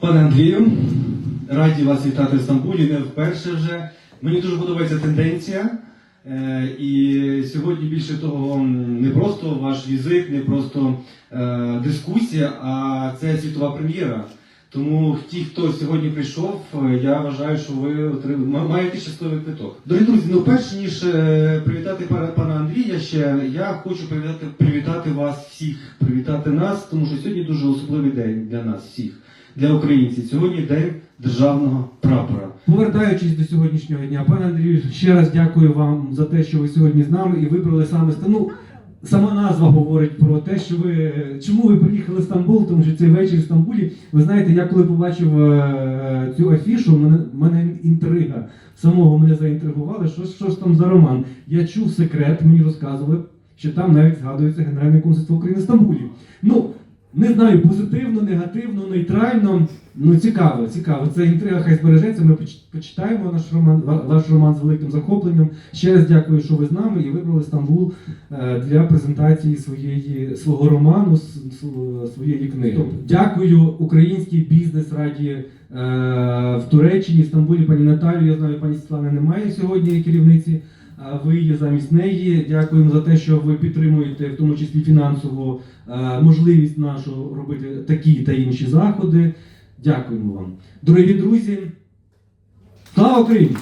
Пане Андрію, раді вас вітати в Стамбулі, не вперше вже. Мені дуже подобається тенденція. Е, І сьогодні більше того, не просто ваш візит, не просто е, дискусія, а це світова прем'єра. Тому ті, хто сьогодні прийшов, я вважаю, що ви отрим- ма- маєте щасливий квиток. Дорогі друзі, ну перш ніж е, привітати пана Андрія ще, я хочу привітати, привітати вас всіх, привітати нас, тому що сьогодні дуже особливий день для нас всіх, для українців. Сьогодні день державного прапора. Повертаючись до сьогоднішнього дня, пане Андрію, ще раз дякую вам за те, що ви сьогодні з нами і вибрали саме Ста- ну, Сама назва говорить про те, що ви чому ви приїхали в Стамбул, тому що цей вечір в Стамбулі. Ви знаєте, я коли побачив е, цю афішу, мене, мене інтрига самого мене заінтригували. Що, що ж там за роман? Я чув секрет, мені розказували, що там навіть згадується Генеральне консульство України в Стамбулі. Ну, не знаю, позитивно, негативно, нейтрально. Ну, цікаво, цікаво. Це інтрига хай збережеться. Ми почитаємо наш роман, ваш роман з великим захопленням. Ще раз дякую, що ви з нами і вибрали Стамбул е, для презентації своєї свого роману, своєї книги. Дякую українській бізнес раді е, в Туреччині, в Стамбулі. Пані Наталію. Я знаю, пані Світлани немає сьогодні керівниці. Ви є замість неї. Дякуємо за те, що ви підтримуєте, в тому числі фінансово, е, можливість нашу робити такі та інші заходи. Дякуємо вам. Дорогі друзі, слава Україні!